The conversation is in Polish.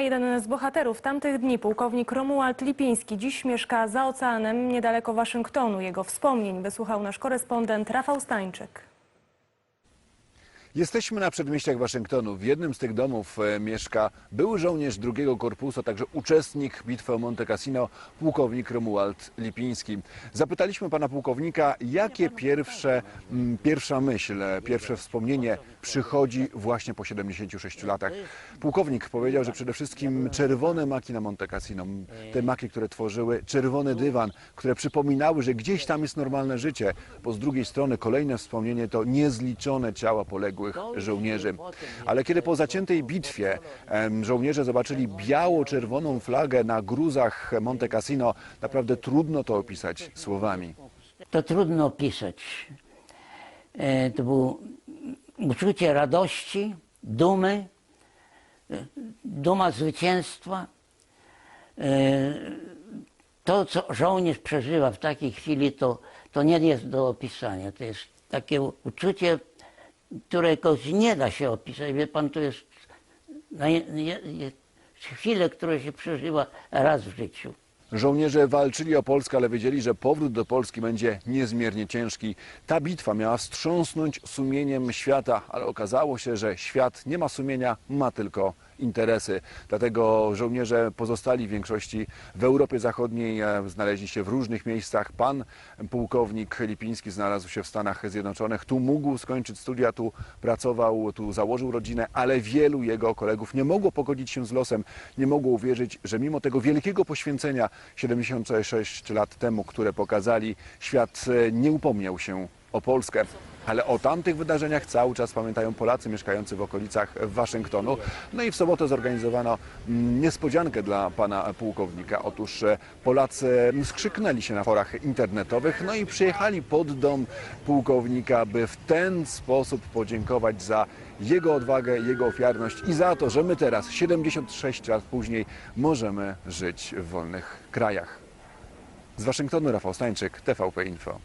Jeden z bohaterów tamtych dni, pułkownik Romuald Lipiński, dziś mieszka za oceanem niedaleko Waszyngtonu. Jego wspomnień wysłuchał nasz korespondent Rafał Stańczyk. Jesteśmy na przedmieściach Waszyngtonu. W jednym z tych domów e, mieszka były żołnierz drugiego korpusu, także uczestnik bitwy o Monte Cassino, pułkownik Romuald Lipiński. Zapytaliśmy pana pułkownika, jakie pierwsze, pierwsza myśl, e, pierwsze wspomnienie przychodzi właśnie po 76 latach. Pułkownik powiedział, że przede wszystkim czerwone maki na Monte Cassino, te maki, które tworzyły czerwony dywan, które przypominały, że gdzieś tam jest normalne życie, bo z drugiej strony kolejne wspomnienie to niezliczone ciała poległych żołnierzy. Ale kiedy po zaciętej bitwie żołnierze zobaczyli biało-czerwoną flagę na gruzach Monte Cassino, naprawdę trudno to opisać słowami. To trudno opisać. E, To było uczucie radości, dumy, e, duma zwycięstwa. E, To, co żołnierz przeżywa w takiej chwili, to, to nie jest do opisania. To jest takie uczucie, którego nie da się opisać. Wie pan, to jest je- chwile, które się przeżywa raz w życiu. Żołnierze walczyli o Polskę, ale wiedzieli, że powrót do Polski będzie niezmiernie ciężki. Ta bitwa miała wstrząsnąć sumieniem świata, ale okazało się, że świat nie ma sumienia, ma tylko interesy. Dlatego żołnierze pozostali w większości w Europie Zachodniej, e, znaleźli się w różnych miejscach. Pan pułkownik Lipiński znalazł się w Stanach Zjednoczonych. Tu mógł skończyć studia, tu pracował, tu założył rodzinę, ale wielu jego kolegów nie mogło pogodzić się z losem, nie mogło uwierzyć, że mimo tego wielkiego poświęcenia 76 lat temu, które pokazali, świat e, nie upomniał się o Polskę. Ale o tamtych wydarzeniach cały czas pamiętają Polacy mieszkający w okolicach Waszyngtonu. No i w sobotę zorganizowano mm, niespodziankę dla pana pułkownika. Otóż e, Polacy skrzyknęli się na forach internetowych, no i przyjechali pod dom pułkownika, by w ten sposób podziękować za jego odwagę, jego ofiarność i za to, że my teraz, 76 lat później, możemy żyć w wolnych krajach. Z Waszyngtonu Rafał Stańczyk, TVP Info.